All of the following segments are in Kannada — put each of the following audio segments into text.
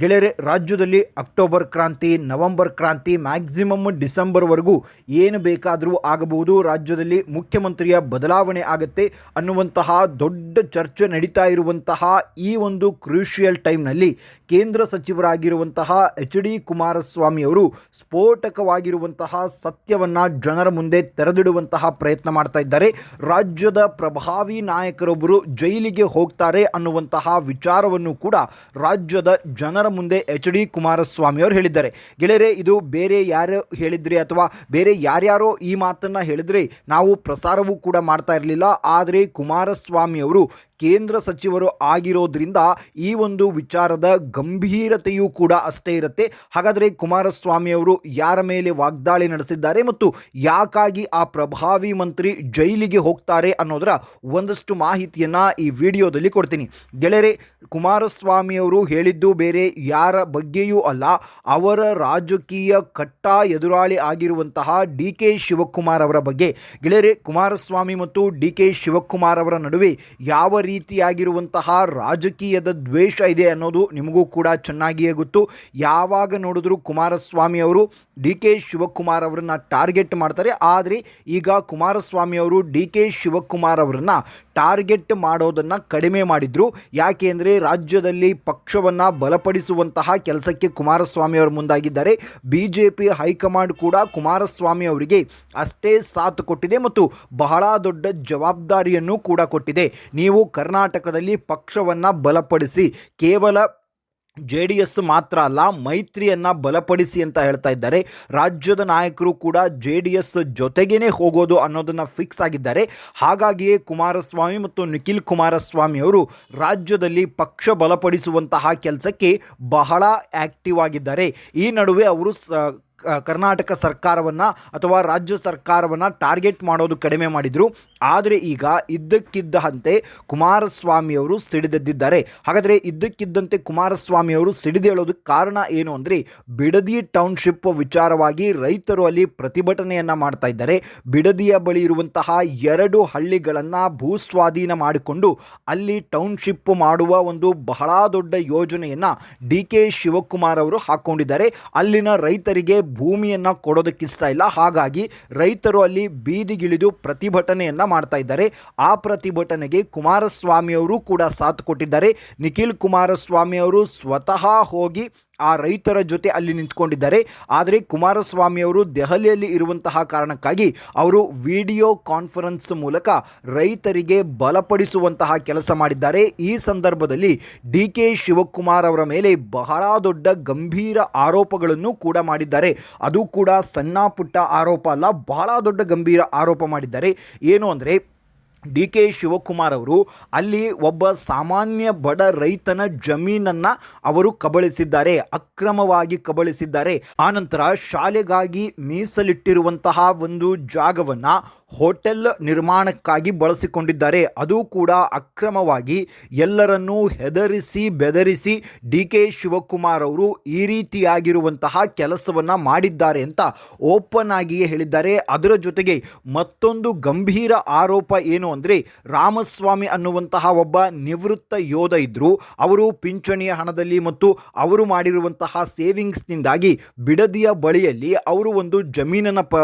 ಗೆಳೆಯರೆ, ರಾಜ್ಯದಲ್ಲಿ ಅಕ್ಟೋಬರ್ ಕ್ರಾಂತಿ, ನವೆಂಬರ್ ಕ್ರಾಂತಿ, ಮ್ಯಾಕ್ಸಿಮಮ್ ಡಿಸೆಂಬರ್ವರೆಗೂ ಏನು ಬೇಕಾದರೂ ಆಗಬಹುದು. ರಾಜ್ಯದಲ್ಲಿ ಮುಖ್ಯಮಂತ್ರಿಯ ಬದಲಾವಣೆ ಆಗುತ್ತೆ ಅನ್ನುವಂತಹ ದೊಡ್ಡ ಚರ್ಚೆ ನಡೀತಾ ಇರುವಂತಹ ಈ ಒಂದು ಕ್ರೂಷಿಯಲ್ ಟೈಮ್ನಲ್ಲಿ ಕೇಂದ್ರ ಸಚಿವರಾಗಿರುವಂತಹ ಎಚ್ ಡಿ ಕುಮಾರಸ್ವಾಮಿ ಅವರು ಸ್ಫೋಟಕವಾಗಿರುವಂತಹ ಸತ್ಯವನ್ನು ಜನರ ಮುಂದೆ ತೆರೆದಿಡುವಂತಹ ಪ್ರಯತ್ನ ಮಾಡ್ತಾ ಇದ್ದಾರೆ. ರಾಜ್ಯದ ಪ್ರಭಾವಿ ನಾಯಕರೊಬ್ಬರು ಜೈಲಿಗೆ ಹೋಗ್ತಾರೆ ಅನ್ನುವಂತಹ ವಿಚಾರವನ್ನು ಕೂಡ ರಾಜ್ಯದ ಜನರ ಮುಂದೆ ಎಚ್ ಡಿ ಕುಮಾರಸ್ವಾಮಿ ಅವರು ಹೇಳಿದ್ದಾರೆ. ಗೆಳೆಯರೆ, ಇದು ಬೇರೆ ಯಾರು ಹೇಳಿದ್ರಿ ಅಥವಾ ಬೇರೆ ಯಾರ್ಯಾರೋ ಈ ಮಾತನ್ನು ಹೇಳಿದ್ರೆ, ನಾವು ಪ್ರಸಾರವೂ ಕೂಡ ಮಾಡ್ತಾ ಇರಲಿಲ್ಲ. ಆದರೆ ಕುಮಾರಸ್ವಾಮಿ ಅವರು ಕೇಂದ್ರ ಸಚಿವರು ಆಗಿರೋದ್ರಿಂದ ಈ ಒಂದು ವಿಚಾರದ ಗಂಭೀರತೆಯೂ ಕೂಡ ಅಷ್ಟೇ ಇರುತ್ತೆ. ಹಾಗಾದರೆ ಕುಮಾರಸ್ವಾಮಿ ಅವರು ಯಾರ ಮೇಲೆ ವಾಗ್ದಾಳಿ ನಡೆಸಿದ್ದಾರೆ ಮತ್ತು ಯಾಕಾಗಿ ಆ ಪ್ರಭಾವಿ ಮಂತ್ರಿ ಜೈಲಿಗೆ ಹೋಗ್ತಾರೆ ಅನ್ನೋದರ ಒಂದಷ್ಟು ಮಾಹಿತಿಯನ್ನು ಈ ವಿಡಿಯೋದಲ್ಲಿ ಕೊಡ್ತೀನಿ. ಗೆಳೆಯರೆ, ಕುಮಾರಸ್ವಾಮಿ ಅವರು ಹೇಳಿದ್ದು ಬೇರೆ, ಯಾರ ಬಗ್ಗೆಯೂ ಅಲ್ಲ. ಅವರ ರಾಜಕೀಯ ಕಟ್ಟ ಎದುರಾಳಿ ಆಗಿರುವಂತಹ ಡಿ ಕೆ ಶಿವಕುಮಾರ್ ಅವರ ಬಗ್ಗೆ. ಗೆಳೆಯರೆ, ಕುಮಾರಸ್ವಾಮಿ ಮತ್ತು ಡಿ ಕೆ ಶಿವಕುಮಾರ್ ಅವರ ನಡುವೆ ಯಾವ ರೀತಿಯಾಗಿರುವಂತಹ ರಾಜಕೀಯದ ದ್ವೇಷ ಇದೆ ಅನ್ನೋದು ನಿಮಗೂ ಕೂಡ ಚೆನ್ನಾಗಿಯೇ ಗೊತ್ತು. ಯಾವಾಗ ನೋಡಿದ್ರು ಕುಮಾರಸ್ವಾಮಿ ಅವರು ಡಿ ಕೆ ಶಿವಕುಮಾರ್ ಅವರನ್ನ ಟಾರ್ಗೆಟ್ ಮಾಡ್ತಾರೆ. ಆದರೆ ಈಗ ಕುಮಾರಸ್ವಾಮಿ ಅವರು ಡಿ ಕೆ ಶಿವಕುಮಾರ್ ಅವರನ್ನ ಟಾರ್ಗೆಟ್ ಮಾಡೋದನ್ನು ಕಡಿಮೆ ಮಾಡಿದ್ರು. ಯಾಕೆ ಅಂದರೆ ರಾಜ್ಯದಲ್ಲಿ ಪಕ್ಷವನ್ನು ಬಲಪಡಿಸುವಂತಹ ಕೆಲಸಕ್ಕೆ ಕುಮಾರಸ್ವಾಮಿ ಅವರು ಮುಂದಾಗಿದ್ದಾರೆ. ಬಿ ಜೆ ಪಿ ಹೈಕಮಾಂಡ್ ಕೂಡ ಕುಮಾರಸ್ವಾಮಿ ಅವರಿಗೆ ಅಷ್ಟೇ ಸಾಥ್ ಕೊಟ್ಟಿದೆ ಮತ್ತು ಬಹಳ ದೊಡ್ಡ ಜವಾಬ್ದಾರಿಯನ್ನು ಕೂಡ ಕೊಟ್ಟಿದೆ. ನೀವು ಕರ್ನಾಟಕದಲ್ಲಿ ಪಕ್ಷವನ್ನು ಬಲಪಡಿಸಿ ಕೇವಲ ಜೆ ಡಿ ಎಸ್ ಮಾತ್ರ ಅಲ್ಲ, ಮೈತ್ರಿಯನ್ನು ಬಲಪಡಿಸಿ ಅಂತ ಹೇಳ್ತಾ ಇದ್ದಾರೆ. ರಾಜ್ಯದ ನಾಯಕರು ಕೂಡ ಜೆ ಡಿ ಎಸ್ ಜೊತೆಗೇನೆ ಹೋಗೋದು ಅನ್ನೋದನ್ನು ಫಿಕ್ಸ್ ಆಗಿದ್ದಾರೆ. ಹಾಗಾಗಿಯೇ ಕುಮಾರಸ್ವಾಮಿ ಮತ್ತು ನಿಖಿಲ್ ಕುಮಾರಸ್ವಾಮಿ ಅವರು ರಾಜ್ಯದಲ್ಲಿ ಪಕ್ಷ ಬಲಪಡಿಸುವಂತಹ ಕೆಲಸಕ್ಕೆ ಬಹಳ ಆ್ಯಕ್ಟಿವ್ ಆಗಿದ್ದಾರೆ. ಈ ನಡುವೆ ಅವರು ಕರ್ನಾಟಕ ಸರ್ಕಾರವನ್ನು ಅಥವಾ ರಾಜ್ಯ ಸರ್ಕಾರವನ್ನು ಟಾರ್ಗೆಟ್ ಮಾಡೋದು ಕಡಿಮೆ ಮಾಡಿದರು. ಆದರೆ ಈಗ ಇದ್ದಕ್ಕಿದ್ದಂತೆ ಕುಮಾರಸ್ವಾಮಿ ಅವರು ಸಿಡಿದೆದ್ದಿದ್ದಾರೆ. ಹಾಗಾದರೆ ಇದ್ದಕ್ಕಿದ್ದಂತೆ ಕುಮಾರಸ್ವಾಮಿ ಅವರು ಸಿಡಿದೇಳೋದಕ್ಕೆ ಕಾರಣ ಏನು ಅಂದರೆ ಬಿಡದಿ ಟೌನ್ಶಿಪ್ ವಿಚಾರವಾಗಿ ರೈತರು ಅಲ್ಲಿ ಪ್ರತಿಭಟನೆಯನ್ನು ಮಾಡ್ತಾ ಇದ್ದಾರೆ. ಬಿಡದಿಯ ಬಳಿ ಇರುವಂತಹ ಎರಡು ಹಳ್ಳಿಗಳನ್ನು ಭೂಸ್ವಾಧೀನ ಮಾಡಿಕೊಂಡು ಅಲ್ಲಿ ಟೌನ್ಶಿಪ್ ಮಾಡುವ ಒಂದು ಬಹಳ ದೊಡ್ಡ ಯೋಜನೆಯನ್ನು ಡಿ ಕೆ ಶಿವಕುಮಾರ್ ಅವರು ಹಾಕ್ಕೊಂಡಿದ್ದಾರೆ ಅಲ್ಲಿನ ರೈತರಿಗೆ ಭೂಮಿಯನ್ನು ಕೊಡೋದಕ್ಕಿಷ್ಟ ಇಲ್ಲ. ಹಾಗಾಗಿ ರೈತರು ಅಲ್ಲಿ ಬೀದಿಗಿಳಿದು ಪ್ರತಿಭಟನೆಯನ್ನು ಮಾಡ್ತಾ ಇದ್ದಾರೆ. ಆ ಪ್ರತಿಭಟನೆಗೆ ಕುಮಾರಸ್ವಾಮಿಯವರು ಕೂಡ ಸಾಥ್ ಕೊಟ್ಟಿದ್ದಾರೆ. ನಿಖಿಲ್ ಕುಮಾರಸ್ವಾಮಿ ಅವರು ಸ್ವತಃ ಹೋಗಿ ಆ ರೈತರ ಜೊತೆ ಅಲ್ಲಿ ನಿಂತ್ಕೊಂಡಿದ್ದಾರೆ. ಆದರೆ ಕುಮಾರಸ್ವಾಮಿ ಅವರು ದೆಹಲಿಯಲ್ಲಿ ಇರುವಂತಹ ಕಾರಣಕ್ಕಾಗಿ ಅವರು ವಿಡಿಯೋ ಕಾನ್ಫರೆನ್ಸ್ ಮೂಲಕ ರೈತರಿಗೆ ಬಲಪಡಿಸುವಂತಹ ಕೆಲಸ ಮಾಡಿದ್ದಾರೆ. ಈ ಸಂದರ್ಭದಲ್ಲಿ ಡಿ ಕೆ ಶಿವಕುಮಾರ್ ಅವರ ಮೇಲೆ ಬಹಳ ದೊಡ್ಡ ಗಂಭೀರ ಆರೋಪಗಳನ್ನು ಕೂಡ ಮಾಡಿದ್ದಾರೆ. ಅದು ಕೂಡ ಸಣ್ಣ ಪುಟ್ಟ ಆರೋಪ ಅಲ್ಲ, ಬಹಳ ದೊಡ್ಡ ಗಂಭೀರ ಆರೋಪ ಮಾಡಿದ್ದಾರೆ. ಏನು ಅಂದರೆ ಡಿ ಕೆ ಶಿವಕುಮಾರ್ ಅವರು ಅಲ್ಲಿ ಒಬ್ಬ ಸಾಮಾನ್ಯ ಬಡ ರೈತನ ಜಮೀನನ್ನು ಅವರು ಕಬಳಿಸಿದ್ದಾರೆ, ಅಕ್ರಮವಾಗಿ ಕಬಳಿಸಿದ್ದಾರೆ. ಆನಂತರ ಶಾಲೆಗಾಗಿ ಮೀಸಲಿಟ್ಟಿರುವಂತಹ ಒಂದು ಜಾಗವನ್ನು ಹೋಟೆಲ್ ನಿರ್ಮಾಣಕ್ಕಾಗಿ ಬಳಸಿಕೊಂಡಿದ್ದಾರೆ. ಅದು ಕೂಡ ಅಕ್ರಮವಾಗಿ ಎಲ್ಲರನ್ನೂ ಹೆದರಿಸಿ, ಬೆದರಿಸಿ ಡಿ ಕೆ ಶಿವಕುಮಾರ್ ಅವರು ಈ ರೀತಿಯಾಗಿರುವಂತಹ ಕೆಲಸವನ್ನು ಮಾಡಿದ್ದಾರೆ ಅಂತ ಓಪನ್ ಆಗಿಯೇ ಹೇಳಿದ್ದಾರೆ. ಅದರ ಜೊತೆಗೆ ಮತ್ತೊಂದು ಗಂಭೀರ ಆರೋಪ ಏನು ಅಂದರೆ, ರಾಮಸ್ವಾಮಿ ಅನ್ನುವಂತಹ ಒಬ್ಬ ನಿವೃತ್ತ ಯೋಧ ಇದ್ದರು ಅವರು ಪಿಂಚಣಿಯ ಹಣದಲ್ಲಿ ಮತ್ತು ಅವರು ಮಾಡಿರುವಂತಹ ಸೇವಿಂಗ್ಸ್ನಿಂದಾಗಿ ಬಿಡದಿಯ ಬಳಿಯಲ್ಲಿ ಅವರು ಒಂದು ಜಮೀನನ್ನು ಪ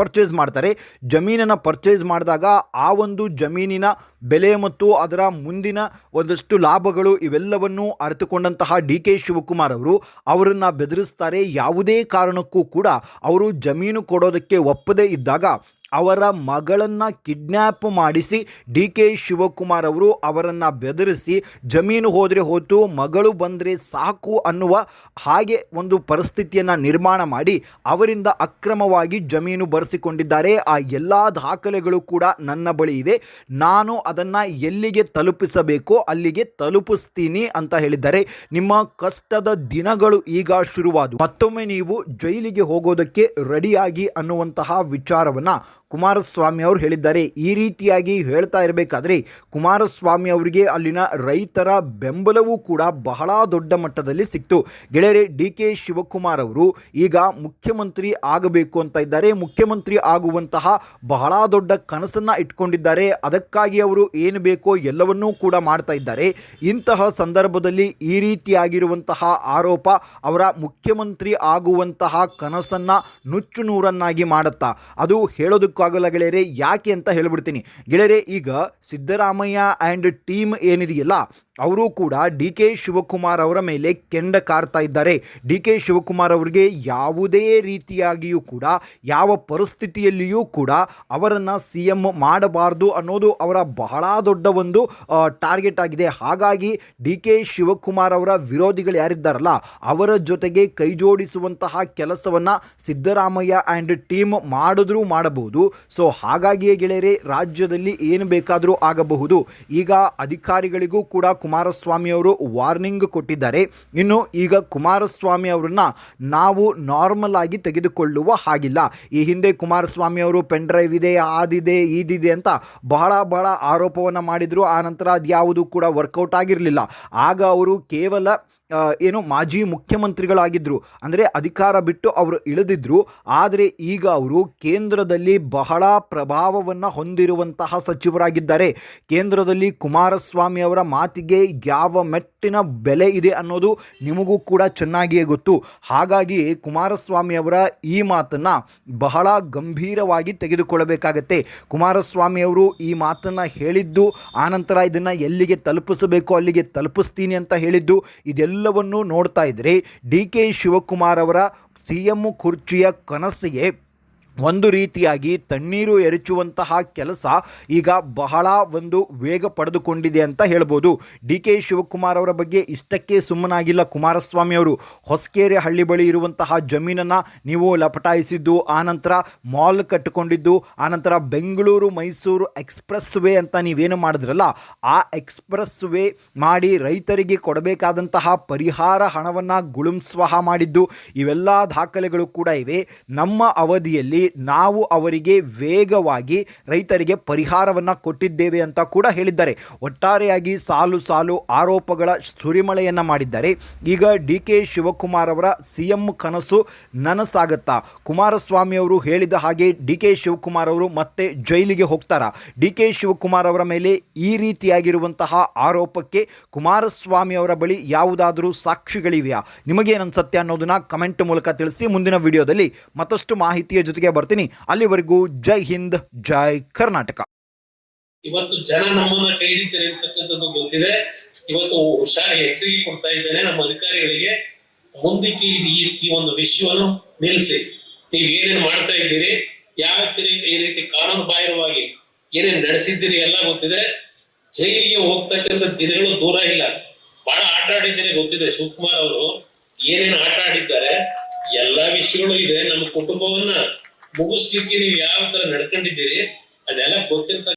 ಪರ್ಚೇಸ್ ಮಾಡ್ತಾರೆ. ಜಮೀನನ್ನು ಪರ್ಚೇಸ್ ಮಾಡಿದಾಗ ಆ ಒಂದು ಜಮೀನಿನ ಬೆಲೆ ಮತ್ತು ಅದರ ಮುಂದಿನ ಒಂದಷ್ಟು ಲಾಭಗಳು ಇವೆಲ್ಲವನ್ನು ಅರಿತುಕೊಂಡಂತಹ ಡಿ ಕೆ ಶಿವಕುಮಾರ್ ಅವರು ಅವರನ್ನು ಬೆದರಿಸ್ತಾರೆ. ಯಾವುದೇ ಕಾರಣಕ್ಕೂ ಕೂಡ ಅವರು ಜಮೀನು ಕೊಡೋದಕ್ಕೆ ಒಪ್ಪದೇ ಇದ್ದಾಗ ಅವರ ಮಗಳನ್ನು ಕಿಡ್ನ್ಯಾಪ್ ಮಾಡಿಸಿ ಡಿ ಕೆ ಶಿವಕುಮಾರ್ ಅವರು ಅವರನ್ನು ಬೆದರಿಸಿ ಜಮೀನು ಹೋದರೆ ಹೋತು, ಮಗಳು ಬಂದರೆ ಸಾಕು ಅನ್ನುವ ಹಾಗೆ ಒಂದು ಪರಿಸ್ಥಿತಿಯನ್ನು ನಿರ್ಮಾಣ ಮಾಡಿ ಅವರಿಂದ ಅಕ್ರಮವಾಗಿ ಜಮೀನು ಬರೆಸಿಕೊಂಡಿದ್ದಾರೆ. ಆ ಎಲ್ಲ ದಾಖಲೆಗಳು ಕೂಡ ನನ್ನ ಬಳಿ ಇವೆ. ನಾನು ಅದನ್ನು ಎಲ್ಲಿಗೆ ತಲುಪಿಸಬೇಕೋ, ಅಲ್ಲಿಗೆ ತಲುಪಿಸ್ತೀನಿ ಅಂತ ಹೇಳಿದ್ದಾರೆ. ನಿಮ್ಮ ಕಷ್ಟದ ದಿನಗಳು ಈಗ ಶುರುವಾದವು. ಮತ್ತೊಮ್ಮೆ ನೀವು ಜೈಲಿಗೆ ಹೋಗೋದಕ್ಕೆ ರೆಡಿಯಾಗಿ ಅನ್ನುವಂತಹ ವಿಚಾರವನ್ನು ಕುಮಾರಸ್ವಾಮಿ ಅವರು ಹೇಳಿದ್ದಾರೆ. ಈ ರೀತಿಯಾಗಿ ಹೇಳ್ತಾ ಇರಬೇಕಾದ್ರೆ ಕುಮಾರಸ್ವಾಮಿ ಅವರಿಗೆ ಅಲ್ಲಿನ ರೈತರ ಬೆಂಬಲವೂ ಕೂಡ ಬಹಳ ದೊಡ್ಡ ಮಟ್ಟದಲ್ಲಿ ಸಿಕ್ತು. ಗೆಳೆಯರೆ ಡಿ ಕೆ ಶಿವಕುಮಾರ್ ಅವರು ಈಗ ಮುಖ್ಯಮಂತ್ರಿ ಆಗಬೇಕು ಅಂತ ಇದ್ದಾರೆ. ಮುಖ್ಯಮಂತ್ರಿ ಆಗುವಂತಹ ಬಹಳ ದೊಡ್ಡ ಕನಸನ್ನು ಇಟ್ಕೊಂಡಿದ್ದಾರೆ. ಅದಕ್ಕಾಗಿ ಅವರು ಏನು ಬೇಕೋ ಎಲ್ಲವನ್ನೂ ಕೂಡ ಮಾಡ್ತಾ ಇದ್ದಾರೆ. ಇಂತಹ ಸಂದರ್ಭದಲ್ಲಿ ಈ ರೀತಿಯಾಗಿರುವಂತಹ ಆರೋಪ ಅವರ ಮುಖ್ಯಮಂತ್ರಿ ಆಗುವಂತಹ ಕನಸನ್ನು ನುಚ್ಚು ನೂರನ್ನಾಗಿ ಮಾಡುತ್ತಾ. ಅದು ಹೇಳೋದಕ್ಕಾಗಲ್ಲ ಗೆಳೆಯರೆ ಯಾಕೆ ಅಂತ ಹೇಳ್ಬಿಡ್ತೀನಿ. ಗೆಳೆಯರೆ ಈಗ ಸಿದ್ದರಾಮಯ್ಯ ಆ್ಯಂಡ್ ಟೀಮ್ ಏನಿದೆಯಲ್ಲ ಅವರು ಕೂಡ ಡಿ ಕೆ ಶಿವಕುಮಾರ್ ಅವರ ಮೇಲೆ ಕೆಂಡ ಕಾರ್ತಾ ಇದ್ದಾರೆ. ಡಿ ಕೆ ಶಿವಕುಮಾರ್ ಅವರಿಗೆ ಯಾವುದೇ ರೀತಿಯಾಗಿಯೂ ಕೂಡ, ಯಾವ ಪರಿಸ್ಥಿತಿಯಲ್ಲಿಯೂ ಕೂಡ ಅವರನ್ನು ಸಿ ಎಂ ಮಾಡಬಾರ್ದು ಅನ್ನೋದು ಅವರ ಬಹಳ ದೊಡ್ಡ ಒಂದು ಟಾರ್ಗೆಟ್ ಆಗಿದೆ. ಹಾಗಾಗಿ ಡಿ ಕೆ ಶಿವಕುಮಾರ್ ಅವರ ವಿರೋಧಿಗಳು ಯಾರಿದ್ದಾರಲ್ಲ, ಅವರ ಜೊತೆಗೆ ಕೈ ಜೋಡಿಸುವಂತಹ ಕೆಲಸವನ್ನು ಸಿದ್ದರಾಮಯ್ಯ ಆ್ಯಂಡ್ ಟೀಮ್ ಮಾಡಿದ್ರೂ ಮಾಡಬಹುದು. ಸೊ, ಹಾಗಾಗಿಯೇ ಗೆಳೆಯರೆ, ರಾಜ್ಯದಲ್ಲಿ ಏನು ಬೇಕಾದರೂ ಆಗಬಹುದು. ಈಗ ಅಧಿಕಾರಿಗಳಿಗೂ ಕೂಡ ಕುಮಾರಸ್ವಾಮಿ ಅವರು ವಾರ್ನಿಂಗ್ ಕೊಟ್ಟಿದ್ದಾರೆ. ಇನ್ನು ಈಗ ಕುಮಾರಸ್ವಾಮಿ ಅವರನ್ನ ನಾವು ನಾರ್ಮಲ್ ಆಗಿ ತೆಗೆದುಕೊಳ್ಳುವ ಹಾಗಿಲ್ಲ. ಈ ಹಿಂದೆ ಕುಮಾರಸ್ವಾಮಿ ಅವರು ಪೆನ್ ಡ್ರೈವ್ ಇದೆ, ಆದಿದೆ, ಈದಿದೆ ಅಂತ ಬಹಳ ಬಹಳ ಆರೋಪವನ್ನು ಮಾಡಿದರು. ಆ ನಂತರ ಅದ್ಯಾವುದು ಕೂಡ ವರ್ಕೌಟ್ ಆಗಿರಲಿಲ್ಲ. ಆಗ ಅವರು ಕೇವಲ ಏನು ಮಾಜಿ ಮುಖ್ಯಮಂತ್ರಿಗಳಾಗಿದ್ದರು ಅಂದರೆ ಅಧಿಕಾರ ಬಿಟ್ಟು ಅವರು ಇಳಿದಿದ್ದರು ಆದರೆ ಈಗ ಅವರು ಕೇಂದ್ರದಲ್ಲಿ ಬಹಳ ಪ್ರಭಾವವನ್ನು ಹೊಂದಿರುವಂತಹ ಸಚಿವರಾಗಿದ್ದಾರೆ. ಕೇಂದ್ರದಲ್ಲಿ ಕುಮಾರಸ್ವಾಮಿ ಅವರ ಮಾತಿಗೆ ಯಾವ ಮೆಟ್ಟಿನ ಬೆಲೆ ಇದೆ ಅನ್ನೋದು ನಿಮಗೂ ಕೂಡ ಚೆನ್ನಾಗಿಯೇ ಗೊತ್ತು. ಹಾಗಾಗಿ ಕುಮಾರಸ್ವಾಮಿ ಅವರ ಈ ಮಾತನ್ನು ಬಹಳ ಗಂಭೀರವಾಗಿ ತೆಗೆದುಕೊಳ್ಳಬೇಕಾಗತ್ತೆ. ಕುಮಾರಸ್ವಾಮಿ ಅವರು ಈ ಮಾತನ್ನು ಹೇಳಿದ್ದು ಆನಂತರ ಇದನ್ನು ಎಲ್ಲಿಗೆ ತಲುಪಿಸಬೇಕು, ಅಲ್ಲಿಗೆ ತಲುಪಿಸ್ತೀನಿ ಅಂತ ಹೇಳಿದ್ದು, ಇದೆಲ್ಲವನ್ನೂ ನೋಡ್ತಾ ಇದ್ದರೆ ಡಿ ಕೆ ಶಿವಕುಮಾರ್ ಅವರ ಸಿ ಎಂ ಕುರ್ಚಿಯ ಕನಸಿಗೆ ಒಂದು ರೀತಿಯಾಗಿ ತಣ್ಣೀರು ಎರಚುವಂತಹ ಕೆಲಸ ಈಗ ಬಹಳ ಒಂದು ವೇಗ ಪಡೆದುಕೊಂಡಿದೆ ಅಂತ ಹೇಳ್ಬೋದು. ಡಿ ಕೆ ಶಿವಕುಮಾರ್ ಅವರ ಬಗ್ಗೆ ಇಷ್ಟಕ್ಕೆ ಸುಮ್ಮನಾಗಿಲ್ಲ ಕುಮಾರಸ್ವಾಮಿ ಅವರು. ಹೊಸಕೇರಿ ಹಳ್ಳಿ ಬಳಿ ಇರುವಂತಹ ಜಮೀನನ್ನು ನೀವು ಲಪಟಾಯಿಸಿದ್ದು, ಆನಂತರ ಮಾಲ್ ಕಟ್ಟಿಕೊಂಡಿದ್ದು, ಆನಂತರ ಬೆಂಗಳೂರು ಮೈಸೂರು ಎಕ್ಸ್ಪ್ರೆಸ್ ವೇ ಅಂತ ನೀವೇನು ಮಾಡಿದ್ರಲ್ಲ, ಆ ಎಕ್ಸ್ಪ್ರೆಸ್ ವೇ ಮಾಡಿ ರೈತರಿಗೆ ಕೊಡಬೇಕಾದಂತಹ ಪರಿಹಾರ ಹಣವನ್ನು ಗುಳುಂಸ್ವಹ ಮಾಡಿದ್ದು, ಇವೆಲ್ಲ ದಾಖಲೆಗಳು ಕೂಡ ಇವೆ. ನಮ್ಮ ಅವಧಿಯಲ್ಲಿ ನಾವು ಅವರಿಗೆ ವೇಗವಾಗಿ ರೈತರಿಗೆ ಪರಿಹಾರವನ್ನು ಕೊಟ್ಟಿದ್ದೇವೆ ಅಂತ ಕೂಡ ಹೇಳಿದ್ದಾರೆ. ಒಟ್ಟಾರೆಯಾಗಿ ಸಾಲು ಸಾಲು ಆರೋಪಗಳ ಸುರಿಮಳೆಯನ್ನು ಮಾಡಿದ್ದಾರೆ. ಈಗ ಡಿ ಕೆ ಶಿವಕುಮಾರ್ ಅವರ ಸಿ ಎಂ ಕನಸು ನನಸಾಗತ್ತಾ? ಕುಮಾರಸ್ವಾಮಿ ಅವರು ಹೇಳಿದ ಹಾಗೆ ಡಿ ಕೆ ಶಿವಕುಮಾರ್ ಅವರು ಮತ್ತೆ ಜೈಲಿಗೆ ಹೋಗ್ತಾರಾ? ಡಿ ಕೆ ಶಿವಕುಮಾರ್ ಅವರ ಮೇಲೆ ಈ ರೀತಿಯಾಗಿರುವಂತಹ ಆರೋಪಕ್ಕೆ ಕುಮಾರಸ್ವಾಮಿ ಅವರ ಬಳಿ ಯಾವುದಾದರೂ ಸಾಕ್ಷಿಗಳಿವೆಯಾ? ನಿಮಗೇನು ಸತ್ಯ ಅನ್ನೋದನ್ನ ಕಮೆಂಟ್ ಮೂಲಕ ತಿಳಿಸಿ ಮುಂದಿನ ವಿಡಿಯೋದಲ್ಲಿ ಮತ್ತಷ್ಟು ಮಾಹಿತಿಯ ಜೊತೆಗೆ ಬರ್ತೀನಿ. ಅಲ್ಲಿವರೆಗೂ ಜೈ ಹಿಂದ್, ಜೈ ಕರ್ನಾಟಕ. ಇವತ್ತು ಜನ ನಮ್ಮನ್ನ ಕೈ ಹಿಡಿತಾರೆ ಗೊತ್ತಿದೆ. ಇವತ್ತು ಹುಷಾರಿ ಎಚ್ಚರಿಕೆ ಕೊಡ್ತಾ ಇದ್ದೇನೆ. ನಮ್ಮ ಅಧಿಕಾರಿಗಳಿಗೆ ಮುಂದಕ್ಕೆ ಈ ಒಂದು ವಿಷಯವನ್ನು ನಿಲ್ಲಿಸಿ. ನೀವು ಏನೇನ್ ಮಾಡ್ತಾ ಇದ್ದೀರಿ? ಯಾವ ಈ ರೀತಿ ಕಾನೂನು ಬಾಹಿರವಾಗಿ ಏನೇನ್ ನಡೆಸಿದ್ದೀರಿ ಎಲ್ಲ ಗೊತ್ತಿದೆ. ಜೈಲಿಗೆ ಹೋಗ್ತಕ್ಕಂಥ ದಿನಗಳು ದೂರ ಇಲ್ಲ. ಬಹಳ ಆಟ ಗೊತ್ತಿದೆ. ಶಿವಕುಮಾರ್ ಅವರು ಏನೇನು ಆಟ ಆಡಿದ್ದಾರೆ, ಎಲ್ಲಾ ವಿಷಯಗಳು ಇದೆ. ನಮ್ಮ ಕುಟುಂಬವನ್ನ ಮುಗಿಸ್ಲಿಕ್ಕೆ ನೀವು ಯಾವ ತರ ನಡ್ಕೊಂಡಿದ್ದೀರಿ ಅದೆಲ್ಲ ಗೊತ್ತಿರ್ತಕ್ಕ